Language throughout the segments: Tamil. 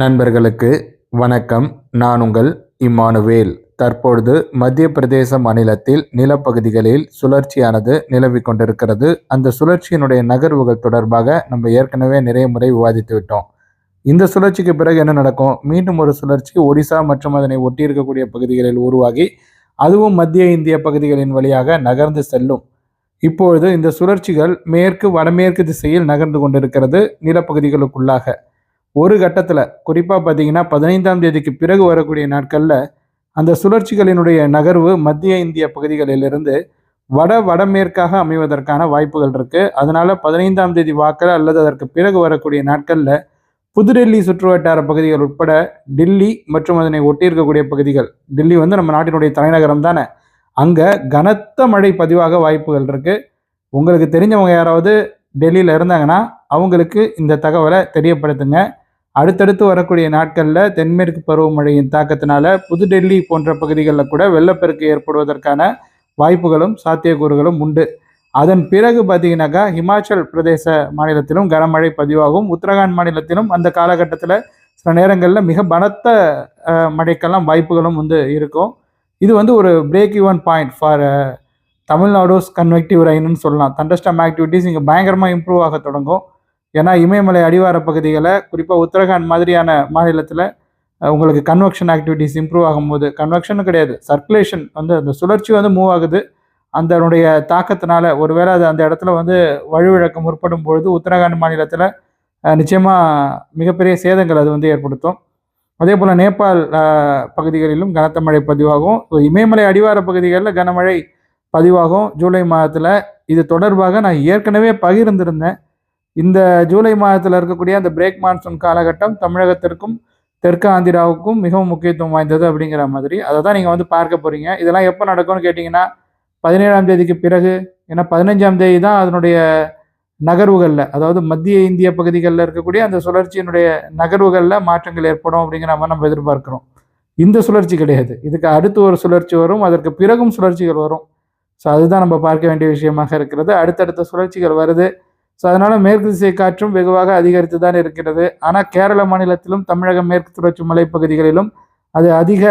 நண்பர்களுக்கு வணக்கம். நான் உங்கள் இம்மானுவேல். தற்பொழுது மத்திய பிரதேச மாநிலத்தில் நிலப்பகுதிகளில் சுழற்சியானது நிலவி கொண்டிருக்கிறது. அந்த சுழற்சியினுடைய நகர்வுகள் தொடர்பாக நம்ம ஏற்கனவே நிறைய முறை விவாதித்து விட்டோம். இந்த சுழற்சிக்கு பிறகு என்ன நடக்கும்? மீண்டும் ஒரு சுழற்சி ஒடிசா மற்றும் அதனை ஒட்டி இருக்கக்கூடிய பகுதிகளில் உருவாகி அதுவும் மத்திய இந்திய பகுதிகளின் வழியாக நகர்ந்து செல்லும். இப்பொழுது இந்த சுழற்சிகள் மேற்கு வடமேற்கு திசையில் நகர்ந்து கொண்டிருக்கிறது நிலப்பகுதிகளுக்குள்ளாக. ஒரு கட்டத்தில் குறிப்பாக பார்த்தீங்கன்னா பதினைந்தாம் தேதிக்கு பிறகு வரக்கூடிய நாட்களில் அந்த சுழற்சிகளினுடைய நகர்வு மத்திய இந்திய பகுதிகளிலிருந்து வட வடமேற்காக அமைவதற்கான வாய்ப்புகள் இருக்குது அதனால் பதினைந்தாம் தேதி வாக்கில் அல்லது அதற்கு பிறகு வரக்கூடிய நாட்களில் புதுடெல்லி சுற்றுவட்டார பகுதிகள் உட்பட டில்லி மற்றும் அதனை ஒட்டி இருக்கக்கூடிய பகுதிகள் டில்லி வந்து நம்ம நாட்டினுடைய தலைநகரம் தானே அங்கே கனத்த மழை பதிவாக வாய்ப்புகள் இருக்குது உங்களுக்கு தெரிஞ்சவங்க யாராவது டெல்லியில் இருந்தாங்கன்னா அவங்களுக்கு இந்த தகவலை தெரியப்படுத்துங்க. அடுத்தடுத்து வரக்கூடிய நாட்களில் தென்மேற்கு பருவமழையின் தாக்கத்தினால புதுடெல்லி போன்ற பகுதிகளில் கூட வெள்ளப்பெருக்கு ஏற்படுவதற்கான வாய்ப்புகளும் சாத்தியக்கூறுகளும் உண்டு. அதன் பிறகு பார்த்தீங்கன்னாக்கா ஹிமாச்சல் பிரதேச மாநிலத்திலும் கனமழை பதிவாகும். உத்தரகாண்ட் மாநிலத்திலும் அந்த காலகட்டத்தில் சில நேரங்களில் மிக பலத்த மழைக்கெல்லாம் வாய்ப்புகளும் வந்து இருக்கும். இது வந்து ஒரு break even point for Tamilnadu's convective ரெயின்னு சொல்லலாம். தண்டஸ்டம் ஆக்டிவிட்டிஸ் இங்கே பயங்கரமாக இம்ப்ரூவ் ஆக தொடங்கும். ஏன்னா இமயமலை அடிவார பகுதிகளை குறிப்பாக உத்தரகாண்ட் மாதிரியான மாநிலத்தில் உங்களுக்கு கன்வெக்ஷன் ஆக்டிவிட்டிஸ் இம்ப்ரூவ் ஆகும்போது கன்வெக்ஷனும் கிடையாது. சர்க்குலேஷன் வந்து அந்த சுழற்சி வந்து மூவ் ஆகுது. அதனுடைய தாக்கத்தினால ஒருவேளை அது அந்த இடத்துல வந்து வலுவிழக்கம் முற்படும் பொழுது உத்தரகாண்ட் மாநிலத்தில் நிச்சயமாக மிகப்பெரிய சேதங்கள் அது வந்து ஏற்படுத்தும். அதே போல் நேபாள் பகுதிகளிலும் கனத்த மழை பதிவாகும். இமயமலை அடிவார பகுதிகளில் கனமழை பதிவாகும். ஜூலை மாதத்தில் இது தொடர்பாக நான் ஏற்கனவே பகிர்ந்திருந்தேன். இந்த ஜூலை மாதத்தில் இருக்கக்கூடிய அந்த பிரேக் மான்சூன் காலகட்டம் தமிழகத்திற்கும் தெற்கு ஆந்திராவுக்கும் மிகவும் முக்கியத்துவம் வாய்ந்தது அப்படிங்கிற மாதிரி. அதை தான் நீங்கள் வந்து பார்க்க போகிறீங்க இதெல்லாம் எப்போ நடக்கும்னு கேட்டிங்கன்னா பதினேழாம் தேதிக்கு பிறகு ஏன்னா பதினஞ்சாம் தேதி தான் அதனுடைய நகர்வுகளில் அதாவது மத்திய இந்திய பகுதிகளில் இருக்கக்கூடிய அந்த சுழற்சியினுடைய நகர்வுகளில் மாற்றங்கள் ஏற்படும் அப்படிங்கிற மாதிரி நம்ம எதிர்பார்க்குறோம். இந்த சுழற்சி கிடையாது. இதுக்கு அடுத்து ஒரு சுழற்சி வரும் அதற்கு பிறகும் சுழற்சிகள் வரும். ஸோ அதுதான் நம்ம பார்க்க வேண்டிய விஷயமாக இருக்கிறது. அடுத்தடுத்த சுழற்சிகள் வருது. ஸோ அதனால மேற்கு திசை காற்றும் வெகுவாக அதிகரித்து தான் இருக்கிறது. ஆனால் கேரள மாநிலத்திலும் தமிழக மேற்கு தொடர்ச்சி மலைப்பகுதிகளிலும் அது அதிக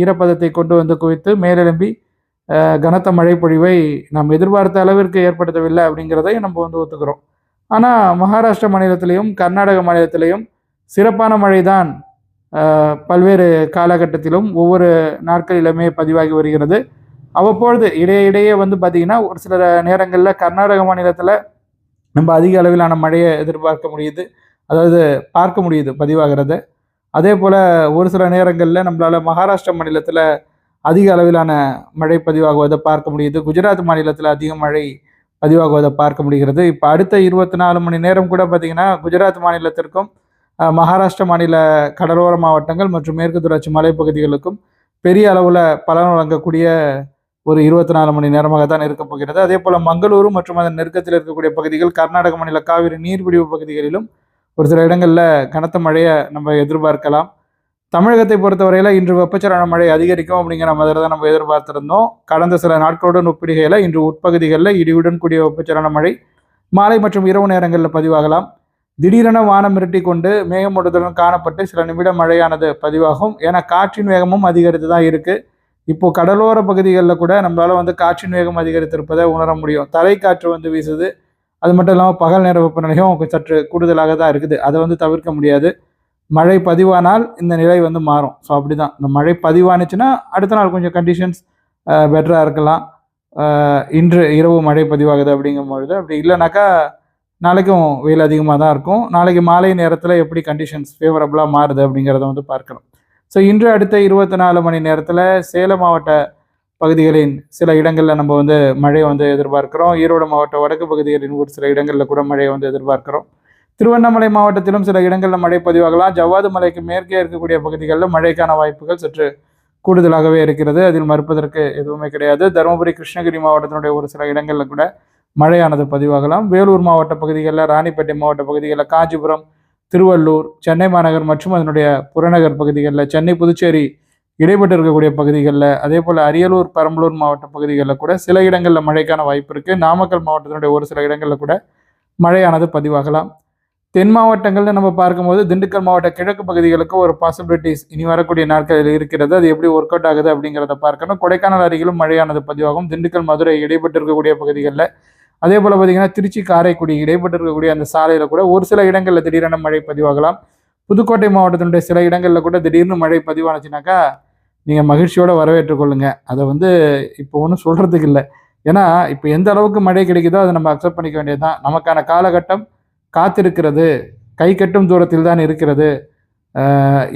ஈரப்பதத்தை கொண்டு வந்து குவித்து மேலெழும்பி கனத்த மழை பொழிவை நாம் எதிர்பார்த்த அளவிற்கு ஏற்படுத்தவில்லை அப்படிங்கிறதையும் நம்ம வந்து ஒத்துக்கிறோம். ஆனால் மகாராஷ்டிரா மாநிலத்திலையும் கர்நாடக மாநிலத்திலையும் சிறப்பான மழை தான் பல்வேறு காலகட்டத்திலும் ஒவ்வொரு நாட்களிலுமே பதிவாகி வருகிறது. அவ்வப்பொழுது இடையே இடையே வந்து பார்த்திங்கன்னா ஒரு சில நேரங்களில் கர்நாடக மாநிலத்தில் நம்ம அதிக அளவிலான மழையை எதிர்பார்க்க முடியுது. அதாவது பார்க்க முடியுது பதிவாகிறத. அதே போல் ஒரு சில நேரங்களில் நம்மளால் மகாராஷ்டிரா மாநிலத்தில் அதிக அளவிலான மழை பதிவாகுவதை பார்க்க முடியுது. குஜராத் மாநிலத்தில் அதிக மழை பதிவாகுவதை பார்க்க முடிகிறது. இப்போ அடுத்த இருபத்தி நாலு மணி நேரம் கூட பார்த்திங்கன்னா குஜராத் மாநிலத்திற்கும் மகாராஷ்டிர மகாராஷ்டிரா மாநில கடலோர மாவட்டங்கள் மற்றும் மேற்கு தொடர்ச்சி மலைப்பகுதிகளுக்கும் பெரிய அளவில் பலன் வழங்கக்கூடிய ஒரு இருபத்தி நாலு மணி நேரமாக தான் இருக்கப் போகிறது. அதே போல் மங்களூரு மற்றும் அதன் நெருக்கத்தில் இருக்கக்கூடிய பகுதிகள் கர்நாடக மாநில காவிரி நீர்பிடிவு பகுதிகளிலும் ஒரு சில இடங்களில் கனத்த மழையை நம்ம எதிர்பார்க்கலாம். தமிழகத்தை பொறுத்தவரையில் இன்று வெப்பச்சலன மழை அதிகரிக்கும் அப்படிங்கிற மாதிரி தான் நம்ம எதிர்பார்த்திருந்தோம். கடந்த சில நாட்களுடன் ஒப்பிடுகையில் இன்று உட்பகுதிகளில் இடியுடன் கூடிய வெப்பச்சலன மழை மாலை மற்றும் இரவு நேரங்களில் பதிவாகலாம். திடீரென வானம் மிரட்டி கொண்டு மேகமூட்டத்துடன் காணப்பட்டு சில நிமிட மழையானது பதிவாகும். ஏன்னா காற்றின் வேகமும் அதிகரித்து தான் இருக்குது இப்போ கடலோர பகுதிகளில் கூட நம்மளால் வந்து காற்றின் வேகம் அதிகரித்திருப்பதை உணர முடியும். தலைக்காற்று வந்து வீசுது. அது மட்டும் இல்லாமல் பகல் நேர வெப்பநிலையும் சற்று கூடுதலாக தான் இருக்குது. அதை வந்து தவிர்க்க முடியாது. மழை பதிவானால் இந்த நிலை வந்து மாறும். ஸோ அப்படி தான் இந்த மழை பதிவானுச்சுன்னா அடுத்த நாள் கொஞ்சம் கண்டிஷன்ஸ் பெட்டராக இருக்கலாம். இன்று இரவு மழை பதிவாகுது அப்படிங்கும்பொழுது அப்படி இல்லைனாக்கா நாளைக்கும் வெயில் அதிகமாக தான் இருக்கும். நாளைக்கு மாலை நேரத்தில் எப்படி கண்டிஷன்ஸ் ஃபேவரபுளாக மாறுது அப்படிங்கிறத வந்து பார்க்கலாம். ஸோ இன்று அடுத்த இருபத்தி நாலு மணி நேரத்தில் சேலம் மாவட்ட பகுதிகளின் சில இடங்களில் நம்ம வந்து மழையை வந்து எதிர்பார்க்கிறோம். ஈரோடு மாவட்ட வடக்கு பகுதிகளின் ஒரு சில இடங்களில் கூட மழையை வந்து எதிர்பார்க்கிறோம். திருவண்ணாமலை மாவட்டத்திலும் சில இடங்களில் மழை பதிவாகலாம். ஜவ்வாது மலைக்கு மேற்கே இருக்கக்கூடிய பகுதிகளில் மழைக்கான வாய்ப்புகள் சற்று கூடுதலாகவே இருக்கிறது. அதில் மறுப்பதற்கு எதுவுமே கிடையாது. தருமபுரி கிருஷ்ணகிரி மாவட்டத்தினுடைய ஒரு சில இடங்களில் கூட மழையானது பதிவாகலாம். வேலூர் மாவட்ட பகுதிகளில் ராணிப்பேட்டை மாவட்ட பகுதிகளில் காஞ்சிபுரம் திருவள்ளூர் சென்னை மாநகர் மற்றும் அதனுடைய புறநகர் பகுதிகளில் சென்னை புதுச்சேரி இடைப்பட்டு இருக்கக்கூடிய பகுதிகளில் அதே போல் அரியலூர் பெரம்பலூர் மாவட்ட பகுதிகளில் கூட சில இடங்களில் மழைக்கான வாய்ப்பு இருக்குது நாமக்கல் மாவட்டத்தினுடைய ஒரு சில இடங்களில் கூட மழையானது பதிவாகலாம். தென் மாவட்டங்களில் நம்ம பார்க்கும்போது திண்டுக்கல் மாவட்ட கிழக்கு பகுதிகளுக்கு ஒரு பாசிபிலிட்டிஸ் இனி வரக்கூடிய நாட்களில் இருக்கிறது. அது எப்படி ஒர்க் அவுட் ஆகுது அப்படிங்கிறத பார்க்கணும். கொடைக்கானல் அருகிலும் மழையானது பதிவாகும். திண்டுக்கல் மதுரை இடைப்பட்டு இருக்கக்கூடிய பகுதிகளில் அதே போல் பார்த்தீங்கன்னா திருச்சி காரைக்குடி இடைப்பட்டு இருக்கக்கூடிய அந்த சாலையில் கூட ஒரு சில இடங்களில் திடீரென மழை பதிவாகலாம். புதுக்கோட்டை மாவட்டத்தினுடைய சில இடங்களில் கூட திடீர்னு மழை பதிவானுச்சுனாக்கா நீங்கள் மகிழ்ச்சியோடு வரவேற்றுக்கொள்ளுங்க அதை வந்து இப்போ ஒன்றும் சொல்கிறதுக்கு இல்லை. ஏன்னா இப்போ எந்த அளவுக்கு மழை கிடைக்குதோ அதை நம்ம அக்செப்ட் பண்ணிக்க வேண்டியது தான் நமக்கான காலகட்டம் காத்திருக்கிறது. கை கட்டும் தூரத்தில் தான் இருக்கிறது.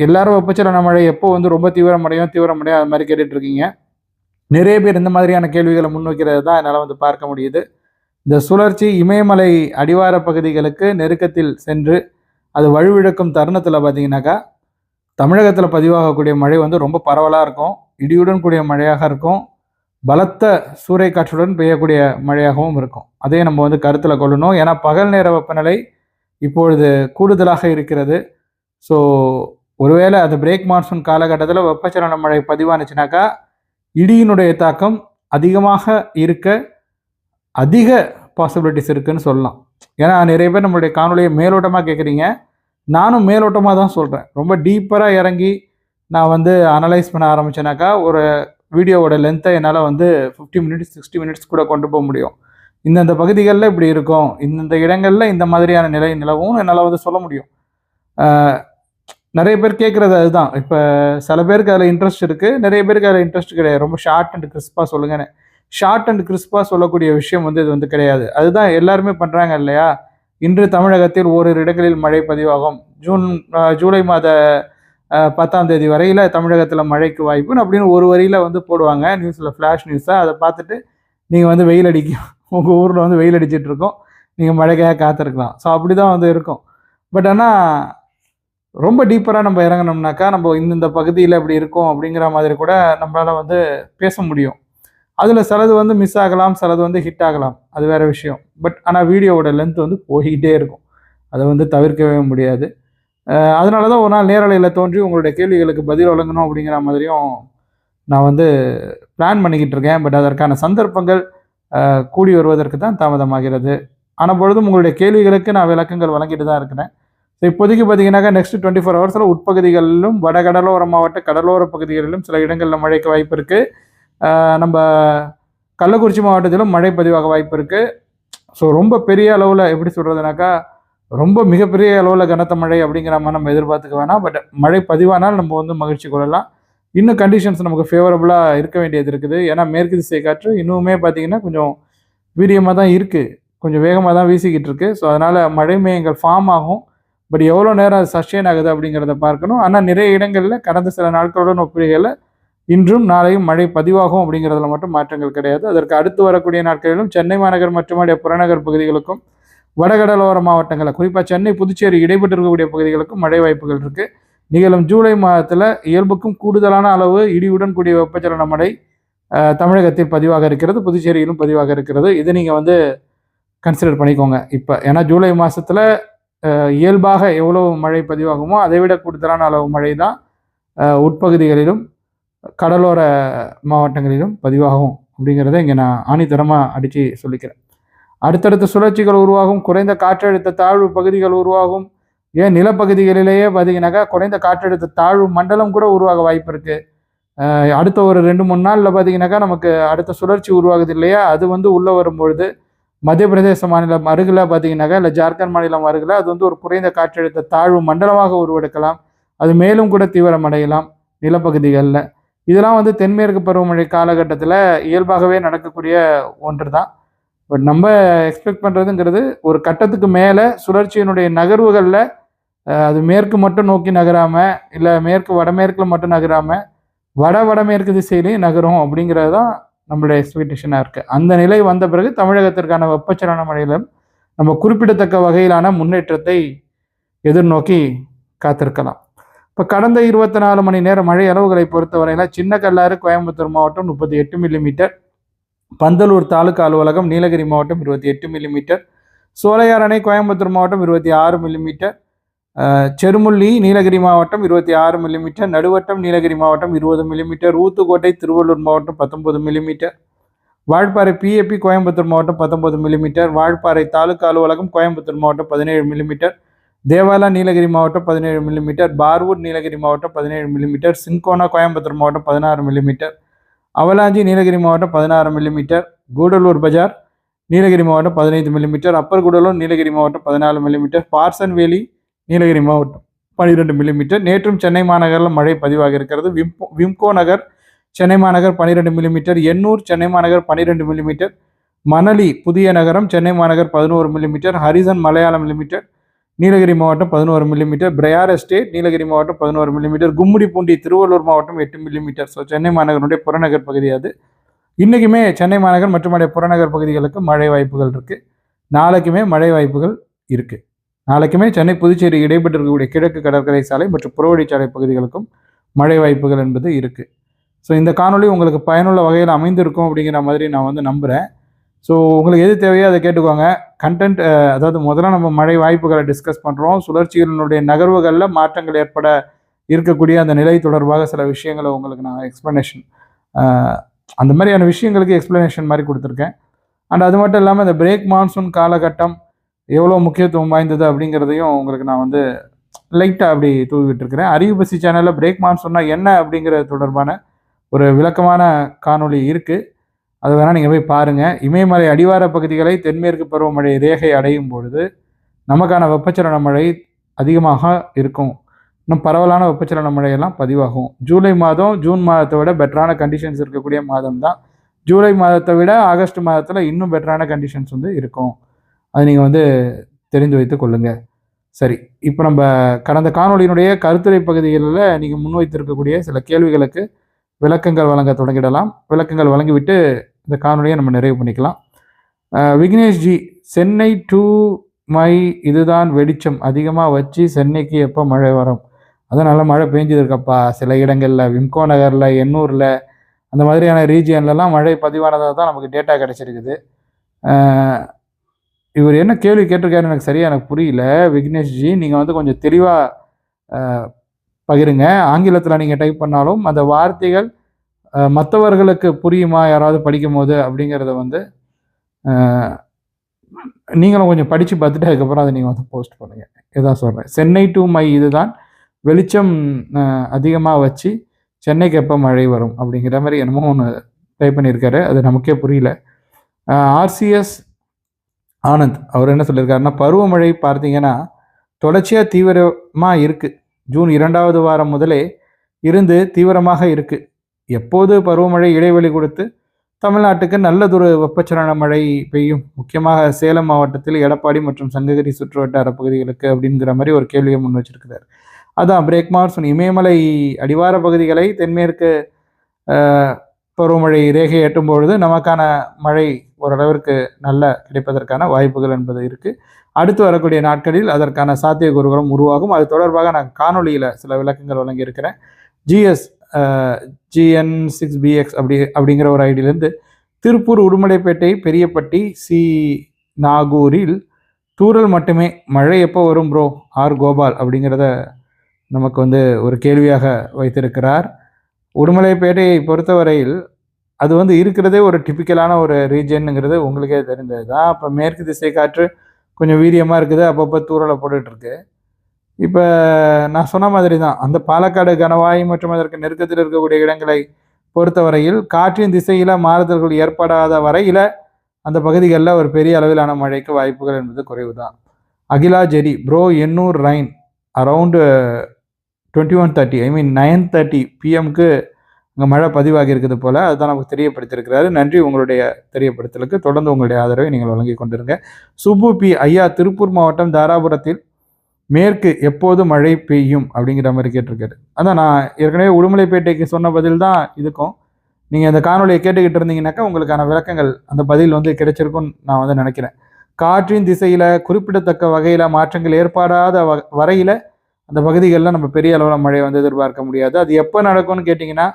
எல்லாரும் வெப்பச்சலன மழை எப்போ வந்து ரொம்ப தீவிரமடையும் தீவிரமடையும் அது மாதிரி கேட்டுட்ருக்கீங்க நிறைய பேர் இந்த மாதிரியான கேள்விகளை முன்வைக்கிறது தான் என்னால் வந்து பார்க்க முடியுது. இந்த சுழற்சி இமயமலை அடிவார பகுதிகளுக்கு நெருக்கத்தில் சென்று அது வலுவிழக்கும் தருணத்தில் பார்த்தீங்கன்னாக்கா தமிழகத்தில் பதிவாகக்கூடிய மழை வந்து ரொம்ப பரவலாக இருக்கும். இடியுடன் கூடிய மழையாக இருக்கும். பலத்த சூறைக்காற்றுடன் பெய்யக்கூடிய மழையாகவும் இருக்கும். அதையும் நம்ம வந்து கருத்தில் கொள்ளணும். ஏன்னா பகல் நேர வெப்பநிலை இப்பொழுது கூடுதலாக இருக்கிறது. ஸோ ஒருவேளை அது பிரேக் மான்சூன் காலகட்டத்தில் வெப்பச்சலன மழை பதிவானுச்சுனாக்கா இடியினுடைய தாக்கம் அதிகமாக இருக்க அதிக பாசிபிலிட்டிஸ் இருக்குன்னு சொல்லலாம். ஏன்னா நிறைய பேர் நம்மளுடைய காணொலியை மேலோட்டமாக கேட்குறீங்க நானும் மேலோட்டமாக தான் சொல்கிறேன் ரொம்ப டீப்பராக இறங்கி நான் வந்து அனலைஸ் பண்ண ஆரம்பித்தேனாக்கா ஒரு வீடியோவோட லென்த்தை என்னால் வந்து ஃபிஃப்டி மினிட்ஸ் சிக்ஸ்டி மினிட்ஸ் கூட கொண்டு போக முடியும். இந்தந்த பகுதிகளில் இப்படி இருக்கும். இந்தந்த இடங்களில் இந்த மாதிரியான நிலை நிலவும் என்னால் வந்து சொல்ல முடியும். நிறைய பேர் கேட்குறது அதுதான். இப்போ சில பேருக்கு அதில் இன்ட்ரெஸ்ட் இருக்குது நிறைய பேருக்கு அதில் இன்ட்ரெஸ்ட் கிடையாது. ரொம்ப ஷார்ட் அண்ட் கிறிஸ்பாக சொல்லுங்கன்னு. ஷார்ட் அண்ட் கிறிஸ்பாக சொல்லக்கூடிய விஷயம் வந்து இது வந்து கிடையாது. அதுதான் எல்லாருமே பண்ணுறாங்க இல்லையா? இன்று தமிழகத்தில் ஓரிரு இடங்களில் மழை பதிவாகும். ஜூன் ஜூலை மாத பத்தாம் தேதி வரையில் தமிழகத்தில் மழைக்கு வாய்ப்புன்னு அப்படின்னு ஒரு வரியில் வந்து போடுவாங்க. நியூஸில் ஃப்ளாஷ் நியூஸாக அதை பார்த்துட்டு நீங்கள் வந்து வெயில் அடிக்கும் உங்கள் ஊரில் வந்து வெயில் அடிச்சிட்ருக்கோம் நீங்கள் மழைக்காக காத்திருக்கலாம். ஸோ அப்படி தான் வந்து இருக்கும். பட் ஆனால் ரொம்ப டீப்பராக நம்ம இறங்கினோம்னாக்கா நம்ம இந்தந்த பகுதியில் இப்படி இருக்கும் அப்படிங்கிற மாதிரி கூட நம்மளால் வந்து பேச முடியும். அதில் சிலது வந்து மிஸ் ஆகலாம் சிலது வந்து ஹிட் ஆகலாம். அது வேறு விஷயம். பட் ஆனால் வீடியோவோட லென்த் வந்து போய்கிட்டே இருக்கும். அதை வந்து தவிர்க்கவே முடியாது. அதனால தான் ஒரு நாள் நேரலையில் தோன்றி உங்களுடைய கேள்விகளுக்கு பதில் வழங்கணும் அப்படிங்கிற மாதிரியும் நான் வந்து பிளான் பண்ணிக்கிட்டு இருக்கேன். பட் அதற்கான சந்தர்ப்பங்கள் கூடி வருவதற்கு தான் தாமதமாகிறது. ஆன பொழுதும் உங்களுடைய கேள்விகளுக்கு நான் விளக்கங்கள் வழங்கிட்டு தான் இருக்கிறேன். ஸோ இப்போதைக்கு பார்த்தீங்கன்னாக்கா நெக்ஸ்ட் டுவெண்ட்டி ஃபோர் ஹவர்ஸில் உட்பகுதிகளிலும் வடகடலோர மாவட்ட கடலோர பகுதிகளிலும் சில இடங்களில் மழைக்கு வாய்ப்பு இருக்குது நம்ம கள்ளக்குறிச்சி மாவட்டத்திலும் மழை பதிவாக வாய்ப்பு இருக்குது ஸோ ரொம்ப பெரிய அளவில் எப்படி சொல்கிறதுனாக்கா ரொம்ப மிகப்பெரிய அளவில் கனத்த மழை அப்படிங்கிற மாதிரி நம்ம எதிர்பார்த்துக்க வேணாம். பட் மழை பதிவானால் நம்ம வந்து மகிழ்ச்சி கொள்ளலாம். இன்னும் கண்டிஷன்ஸ் நமக்கு ஃபேவரபுளாக இருக்க வேண்டியது இருக்குது. ஏன்னா மேற்கு திசை காற்று இன்னுமே பார்த்தீங்கன்னா கொஞ்சம் வீரியமாக தான் இருக்குது கொஞ்சம் வேகமாக தான் வீசிக்கிட்டு இருக்கு. ஸோ அதனால் மழை மேயங்கள் ஃபார்ம் ஆகும். பட் எவ்வளோ நேரம் சஸ்டெயின் ஆகுது அப்படிங்கிறத பார்க்கணும். ஆனால் நிறைய இடங்களில் கடந்த சில நாட்களுடன் ஒப்பிடுகையில் இன்றும் நாளையும் மழை பதிவாகும் அப்படிங்கிறதுல மட்டும் மாற்றங்கள் கிடையாது. அதற்கு அடுத்து வரக்கூடிய நாட்களிலும் சென்னை மாநகர் மற்றும் அதனுடைய புறநகர் பகுதிகளுக்கும் வடகடலோர மாவட்டங்களில் குறிப்பாக சென்னை புதுச்சேரி இடைப்பட்டு இருக்கக்கூடிய பகுதிகளுக்கும் மழை வாய்ப்புகள் இருக்குது நிகழும் ஜூலை மாதத்தில் இயல்புக்கும் கூடுதலான அளவு இடியுடன் கூடிய வெப்பச்சலன மழை தமிழகத்தில் பதிவாக இருக்கிறது புதுச்சேரியிலும் பதிவாக இருக்கிறது. இதை நீங்கள் வந்து கன்சிடர் பண்ணிக்கோங்க. இப்போ ஏன்னா ஜூலை மாதத்தில் இயல்பாக எவ்வளோ மழை பதிவாகுமோ அதை விட கூடுதலான அளவு மழை தான் உட்பகுதிகளிலும் கடலோர மாவட்டங்களிலும் பதிவாகும் அப்படிங்கிறத இங்கே நான் ஆணித்தரமாக அடித்து சொல்லிக்கிறேன். அடுத்தடுத்த சுழற்சிகள் உருவாகும் குறைந்த காற்றழுத்த தாழ்வு பகுதிகள் உருவாகும். ஏன் நிலப்பகுதிகளிலேயே பார்த்தீங்கன்னாக்கா குறைந்த காற்றழுத்த தாழ்வு மண்டலம் கூட உருவாக வாய்ப்பு இருக்குது அடுத்த ஒரு ரெண்டு மூணு நாளில் பார்த்தீங்கன்னாக்கா நமக்கு அடுத்த சுழற்சி உருவாகுது இல்லையா? அது வந்து உள்ளே வரும்பொழுது மத்திய பிரதேச மாநிலம் அருகில் பார்த்தீங்கன்னாக்கா இல்லை ஜார்க்கண்ட் மாநிலம் அருகில் அது வந்து ஒரு குறைந்த காற்றழுத்த தாழ்வு மண்டலமாக உருவெடுக்கலாம். அது மேலும் கூட தீவிரமடையலாம் நிலப்பகுதிகளில். இதெல்லாம் வந்து தென்மேற்கு பருவமழை காலகட்டத்தில் இயல்பாகவே நடக்கக்கூடிய ஒன்று தான் பட் நம்ம எக்ஸ்பெக்ட் பண்ணுறதுங்கிறது ஒரு கட்டத்துக்கு மேலே சுழற்சியினுடைய நகர்வுகளில் அது மேற்கு மட்டும் நோக்கி நகராமல் இல்லை மேற்கு வடமேற்கில் மட்டும் நகராமல் வட வடமேற்கு திசையிலையும் நகரும் அப்படிங்கிறது தான் நம்மளுடைய எக்ஸ்பெக்டேஷனாக இருக்குது அந்த நிலை வந்த பிறகு தமிழகத்திற்கான வெப்பச்சலன மழையிலும் நம்ம குறிப்பிடத்தக்க வகையிலான முன்னேற்றத்தை எதிர்நோக்கி காத்திருக்கலாம். இப்போ கடந்த இருபத்தி நாலு மணி நேரம் மழை அளவுகளை பொறுத்தவரையில் சின்ன கல்லாறு கோயம்புத்தூர் மாவட்டம் முப்பத்தி எட்டு மில்லிமீட்டர் பந்தலூர் தாலுகா அலுவலகம் நீலகிரி மாவட்டம் இருபத்தி எட்டு மில்லிமீட்டர் சோலையார் அணை கோயம்புத்தூர் மாவட்டம் இருபத்தி ஆறு மில்லிமீட்டர் செருமுள்ளி நீலகிரி மாவட்டம் இருபத்தி ஆறு மில்லிமீட்டர் நடுவட்டம் நீலகிரி மாவட்டம் இருபது மில்லிமீட்டர் ஊத்துக்கோட்டை திருவள்ளூர் மாவட்டம் பத்தொன்பது மில்லிமீட்டர் வால்பாறை பிஏபி கோயம்புத்தூர் மாவட்டம் பத்தொன்பது மில்லிமீட்டர் வால்பாறை தாலுகா அலுவலகம் கோயம்புத்தூர் மாவட்டம் பதினேழு மில்லிமீட்டர் தேவாலா நீலகிரி மாவட்டம் பதினேழு மில்லிமீட்டர் பார்வூர் நீலகிரி மாவட்டம் பதினேழு மில்லிமீட்டர் சின்கோனா கோயம்புத்தூர் மாவட்டம் பதினாறு மில்லிமீட்டர் அவலாஞ்சி நீலகிரி மாவட்டம் பதினாறு மில்லிமீட்டர் கூடலூர் பஜார் நீலகிரி மாவட்டம் பதினைந்து மில்லிமீட்டர் அப்பர் கூடலூர் நீலகிரி மாவட்டம் பதினாலு மில்லிமீட்டர் பார்சன்வேலி நீலகிரி மாவட்டம் பன்னிரெண்டு மில்லிமீட்டர் நேற்றும் சென்னை மாநகரில் மழை பதிவாக இருக்கிறது. விம்கோ விம்கோ நகர் சென்னை மாநகர் பன்னிரெண்டு மில்லிமீட்டர் எண்ணூர் சென்னை மாநகர் பன்னிரெண்டு மில்லிமீட்டர் மணலி புதிய நகரம் சென்னை மாநகர் பதினோரு millimetre Harrison Malayalam millimetre Nilgiri மாவட்டம் பதினோரு மில்லிமீட்டர் பிரயார் எஸ்டேட் நீலகிரி மாவட்டம் பதினோரு மில்லிமீட்டர் கும்மிடிப்பூண்டி திருவள்ளூர் மாவட்டம் எட்டு மில்லிமீட்டர் ஸோ சென்னை மாநகரனுடைய புறநகர் பகுதி அது. இன்றைக்குமே சென்னை மாநகர் மற்றும் அடைய புறநகர் பகுதிகளுக்கு மழை வாய்ப்புகள் இருக்குது நாளைக்குமே மழை வாய்ப்புகள் இருக்குது நாளைக்குமே சென்னை புதுச்சேரி இடைப்பட்டிருக்கக்கூடிய கிழக்கு கடற்கரை சாலை மற்றும் புறவழிச்சாலை பகுதிகளுக்கும் மழை வாய்ப்புகள் என்பது இருக்குது ஸோ இந்த காணொளி உங்களுக்கு பயனுள்ள வகையில் அமைந்திருக்கும் அப்படிங்கிற மாதிரி நான் வந்து நம்புகிறேன் ஸோ உங்களுக்கு எது தேவையோ அதை கேட்டுக்கோங்க. கண்டென்ட் அதாவது முதல்ல நம்ம மழை வாய்ப்புகளை டிஸ்கஸ் பண்ணுறோம் சுழற்சிகளினுடைய நகர்வுகளில் மாற்றங்கள் ஏற்பட இருக்கக்கூடிய அந்த நிலை தொடர்பாக சில விஷயங்களை உங்களுக்கு நான் எக்ஸ்ப்ளனேஷன் அந்த மாதிரியான விஷயங்களுக்கு எக்ஸ்ப்ளனேஷன் மாதிரி கொடுத்துருக்கேன். அண்ட் அது மட்டும் இல்லாமல் இந்த பிரேக் மான்சூன் காலகட்டம் எவ்வளோ முக்கியத்துவம் வாய்ந்தது அப்படிங்கிறதையும் உங்களுக்கு நான் வந்து லைட்டாக அப்படி தூவி அறிவு பசி சேனலில் பிரேக் மான்சூன்னா என்ன அப்படிங்கிறது தொடர்பான ஒரு விளக்கமான காணொளி இருக்குது அது வேணால் நீங்கள் போய் பாருங்கள் இமயமலை அடிவார பகுதிகளை தென்மேற்கு பருவமழை ரேகை அடையும் பொழுது நமக்கான வெப்பச்சலன மழை அதிகமாக இருக்கும். இன்னும் பரவலான வெப்பச்சலன மழையெல்லாம் பதிவாகும். ஜூலை மாதம் ஜூன் மாதத்தை விட பெட்டரான கண்டிஷன்ஸ் இருக்கக்கூடிய மாதம் தான். ஜூலை மாதத்தை விட ஆகஸ்ட் மாதத்தில் இன்னும் பெட்டரான கண்டிஷன்ஸ் வந்து இருக்கும். அது நீங்கள் வந்து தெரிந்து வைத்து கொள்ளுங்கள் சரி இப்போ நம்ம கடந்த காணொலியினுடைய கருத்துரை பகுதிகளில் நீங்கள் முன்வைத்திருக்கக்கூடிய சில கேள்விகளுக்கு விளக்கங்கள் வழங்க தொடங்கிடலாம். விளக்கங்கள் வழங்கிவிட்டு இந்த காணொலியை நம்ம நிறைவு பண்ணிக்கலாம். விக்னேஷ்ஜி சென்னை டூ மை இதுதான் வெளிச்சம். அதிகமாக வச்சு சென்னைக்கு எப்போ மழை வரும்? அதனால் மழை பெஞ்சது சில இடங்களில் விம்கோ நகரில் எண்ணூரில் அந்த மாதிரியான ரீஜியன்லலாம் மழை பதிவானதாக தான் நமக்கு டேட்டா கிடச்சிருக்குது. இவர் என்ன கேள்வி கேட்டிருக்காரு எனக்கு சரியாக எனக்கு புரியல. விக்னேஷ்ஜி நீங்கள் வந்து கொஞ்சம் தெளிவாக பகிருங்க. ஆங்கிலத்தில் நீங்கள் டைப் பண்ணாலும் அந்த வார்த்தைகள் மற்றவர்களுக்கு புரியுமா? யாராவது படிக்கும் போது அப்படிங்கிறத வந்து நீங்களும் கொஞ்சம் படித்து பார்த்துட்டு அதுக்கப்புறம் அதை நீங்கள் வந்து போஸ்ட் பண்ணுங்கள் இதான் சொல்கிறேன் சென்னை டு மை இதுதான். வெளிச்சம் அதிகமாக வச்சு சென்னைக்கு எப்போ மழை வரும் அப்படிங்கிற மாதிரி என்னமோ ஒன்று டைப் பண்ணியிருக்காரு. அது நமக்கே புரியல. ஆர்சிஎஸ் ஆனந்த் அவர் என்ன சொல்லியிருக்காருன்னா பருவமழை பார்த்தீங்கன்னா தொடர்ச்சியாக தீவிரமாக இருக்குது ஜூன் இரண்டாவது வாரம் முதலே இருந்து தீவிரமாக இருக்குது எப்போது பருவமழை இடைவெளி கொடுத்து தமிழ்நாட்டுக்கு நல்லதொரு வெப்பச்சலன மழை பெய்யும்? முக்கியமாக சேலம் மாவட்டத்தில் எடப்பாடி மற்றும் சங்ககிரி சுற்றுவட்டார பகுதிகளுக்கு அப்படிங்கிற மாதிரி ஒரு கேள்வியை முன் வச்சிருக்கிறார். அதான் பிரேக் மார்சன் இமயமலை அடிவார பகுதிகளை தென்மேற்கு பருவமழை ரேகை எட்டும் பொழுது நமக்கான மழை ஓரளவிற்கு நல்ல கிடைப்பதற்கான வாய்ப்புகள் என்பது இருக்குது அடுத்து வரக்கூடிய நாட்களில் அதற்கான சாத்தியக்கூறுகளும் உருவாகும். அது தொடர்பாக நான் காணொலியில் சில விளக்கங்கள் வழங்கியிருக்கிறேன். ஜிஎஸ் ஜிஎன் சிக்ஸ் பிஎக்ஸ் அப்படி அப்படிங்கிற ஒரு ஐடியிலேருந்து திருப்பூர் உடுமலைப்பேட்டை பெரியப்பட்டி சி நாகூரில் தூரல் மட்டுமே. மழை எப்போ வரும் ப்ரோ ஆர் கோபால் அப்படிங்கிறத நமக்கு வந்து ஒரு கேள்வியாக வைத்திருக்கிறார். உடுமலைப்பேட்டையை பொறுத்தவரையில் அது வந்து இருக்கிறதே ஒரு டிப்பிக்கலான ஒரு ரீஜனுங்கிறது உங்களுக்கே தெரிந்தது தான் அப்போ மேற்கு திசை காற்று கொஞ்சம் வீரியமாக இருக்குது. அப்பப்போ தூரலை போட்டுட்ருக்கு இப்போ நான் சொன்ன மாதிரி தான் அந்த பாலக்காடு கனவாய் மற்றும் அதற்கு நெருக்கத்தில் இருக்கக்கூடிய இடங்களை பொறுத்தவரையில் காற்றின் திசையில் மாறுதல்கள் ஏற்படாத வரையில் அந்த பகுதிகளில் ஒரு பெரிய அளவிலான மழைக்கு வாய்ப்புகள் என்பது குறைவு தான் Akila Jerry bro Ennore rain around twenty one thirty I mean nine thirty பிஎம்க்கு அங்கே மழை பதிவாகி இருக்குது போல் அதுதான் நமக்கு தெரியப்படுத்தியிருக்கிறாரு. நன்றி உங்களுடைய தெரியப்படுத்தலுக்கு. தொடர்ந்து உங்களுடைய ஆதரவை நீங்கள் வழங்கி கொண்டிருங்க. சுப்பு பி ஐயா திருப்பூர் மாவட்டம் தாராபுரத்தில் மேற்கு எப்போது மழை பெய்யும் அப்படிங்கிற மாதிரி கேட்டிருக்காரு. அதான் நான் ஏற்கனவே உடுமலைப்பேட்டைக்கு சொன்ன பதில் தான் இதுக்கும். நீங்கள் அந்த காணொலியை கேட்டுக்கிட்டு இருந்தீங்கன்னாக்கா உங்களுக்கான விளக்கங்கள் அந்த பதில் வந்து கிடைச்சிருக்கும்னு நான் வந்து நினைக்கிறேன். காற்றின் திசையில் குறிப்பிடத்தக்க வகையில் மாற்றங்கள் ஏற்படாத வ வரையில் அந்த பகுதிகளில் நம்ம பெரிய அளவில் மழை வந்து எதிர்பார்க்க முடியாது. அது எப்போ நடக்கும்னு கேட்டிங்கன்னா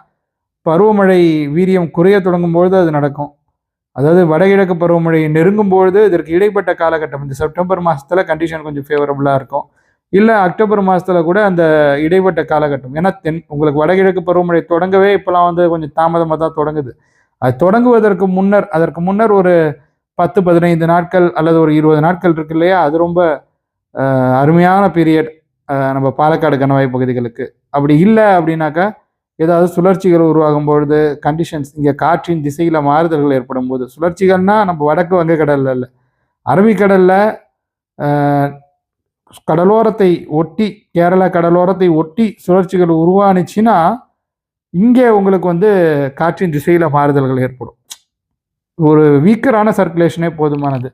பருவமழை வீரியம் குறைய தொடங்கும் பொழுது அது நடக்கும். அதாவது வடகிழக்கு பருவமழை நெருங்கும் பொழுது இதற்கு இடைப்பட்ட காலகட்டம் இந்த செப்டம்பர் மாதத்தில் கண்டிஷன் கொஞ்சம் ஃபேவரபுளாக இருக்கும். இல்லை அக்டோபர் மாதத்தில் கூட அந்த இடைப்பட்ட காலகட்டம். ஏன்னா தென் உங்களுக்கு வடகிழக்கு பருவமழை தொடங்கவே இப்போலாம் வந்து கொஞ்சம் தாமதமாக தான் தொடங்குது. அது தொடங்குவதற்கு முன்னர் அதற்கு முன்னர் ஒரு பத்து பதினைந்து நாட்கள் அல்லது ஒரு இருபது நாட்கள் இருக்கு இல்லையா? அது ரொம்ப அருமையான பீரியட் நம்ம பாலக்காடு கணவாய் பகுதிகளுக்கு. அப்படி இல்லை அப்படின்னாக்கா ஏதாவது சுழற்சிகள் உருவாகும் பொழுது கண்டிஷன்ஸ் இங்கே காற்றின் திசையில் மாறுதல்கள் ஏற்படும் போது சுழற்சிகள்னால் நம்ம வடக்கு வங்கக்கடலில் இல்லை அரபிக்கடலில் கடலோரத்தை ஒட்டி கேரளா கடலோரத்தை ஒட்டி சுழற்சிகள் உருவானுச்சுன்னா இங்கே உங்களுக்கு வந்து காற்றின் திசையில் மாறுதல்கள் ஏற்படும். ஒரு வீக்கரான சர்க்குலேஷனே போதுமானது.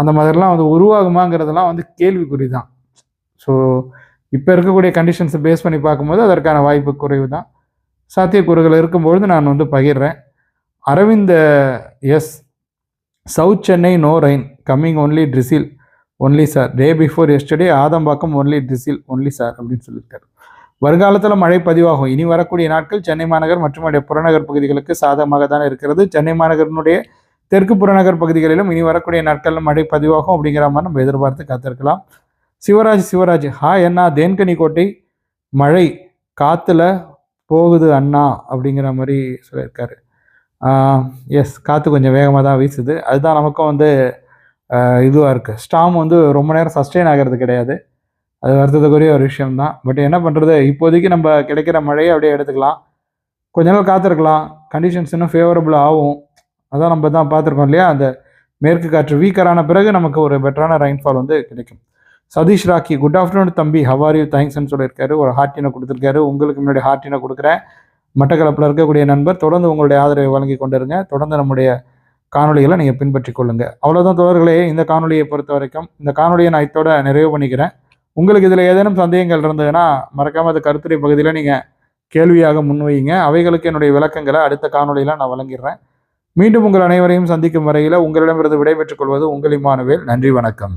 அந்த மாதிரிலாம் வந்து உருவாகுமாங்கிறதெல்லாம் வந்து கேள்விக்குறி தான் ஸோ இப்போ இருக்கக்கூடிய கண்டிஷன்ஸை பேஸ் பண்ணி பார்க்கும்போது அதற்கான வாய்ப்பு குறைவு தான் சாத்தியக்கூறுகள் இருக்கும்பொழுது நான் வந்து பகிர்றேன். Aravinda S south Chennai no rain coming only drizzle only sir day before yesterday Adambakkam only drizzle only sir அப்படின்னு சொல்லியிருக்காரு. வருங்காலத்தில் மழை பதிவாகும். இனி வரக்கூடிய நாட்கள் சென்னை மாநகர் மற்றும் அதனுடைய புறநகர் பகுதிகளுக்கு சாதகமாக தான் இருக்கிறது. சென்னை மாநகரினுடைய தெற்கு புறநகர் பகுதிகளிலும் இனி வரக்கூடிய நாட்களில் மழை பதிவாகும் அப்படிங்கிற மாதிரி நம்ம எதிர்பார்த்து காத்திருக்கலாம். சிவராஜ் சிவராஜ். ஹா அண்ணா. தேன்கனி கோட்டை மழை காற்றுல போகுது அண்ணா அப்படிங்கிற மாதிரி சொல்லியிருக்காரு. எஸ் காற்று கொஞ்சம் வேகமாக தான் வீசுது. அதுதான் நமக்கும் வந்து இதுவாக இருக்குது ஸ்டாம் வந்து ரொம்ப நேரம் சஸ்டெயின் ஆகிறது கிடையாது. அது வருத்தத்துக்குரிய ஒரு விஷயம்தான். பட் என்ன பண்ணுறது இப்போதைக்கு நம்ம கிடைக்கிற மழையை அப்படியே எடுத்துக்கலாம். கொஞ்ச நாள் காத்திருக்கலாம். கண்டிஷன்ஸ் இன்னும் ஃபேவரபுள் ஆகும். அதான் நம்ம தான் பார்த்துருக்கோம் இல்லையா? அந்த மேற்கு காற்று வீக்கரான பிறகு நமக்கு ஒரு பெட்டரான ரெயின்ஃபால் வந்து கிடைக்கும். சதீஷ் ராக்கி குட் ஆஃப்டர்நூன் தம்பி. ஹவாரி தேங்க்ஸ்னு சொல்லியிருக்காரு. ஒரு ஹார்ட்டினை கொடுத்துருக்காரு. உங்களுக்கு முன்னாடி ஹார்ட்டினை கொடுக்குறேன். மட்டக்களப்பில் இருக்கக்கூடிய நண்பர் தொடர்ந்து உங்களுடைய ஆதரவை வழங்கி கொண்டிருங்க. தொடர்ந்து நம்முடைய காணொளிகளை நீங்கள் பின்பற்றி கொள்ளுங்கள் அவ்வளோதான் தோழர்களே இந்த காணொலியை பொறுத்த வரைக்கும் இந்த காணொலியை நான் இதோட நிறைவு பண்ணிக்கிறேன். உங்களுக்கு இதில் ஏதேனும் சந்தேகங்கள் இருந்ததுன்னா மறக்காமல் அது கருத்துரை பகுதியில் நீங்கள் கேள்வியாக முன்வையுங்க. அவைகளுக்கு என்னுடைய விளக்கங்களை அடுத்த காணொலியில் நான் வழங்கிடுறேன். மீண்டும் உங்கள் அனைவரையும் சந்திக்கும் வரையில் உங்களிடமிருந்து விடைபெற்றுக் கொள்வது உங்கள் இமானுவேல் நன்றி வணக்கம்.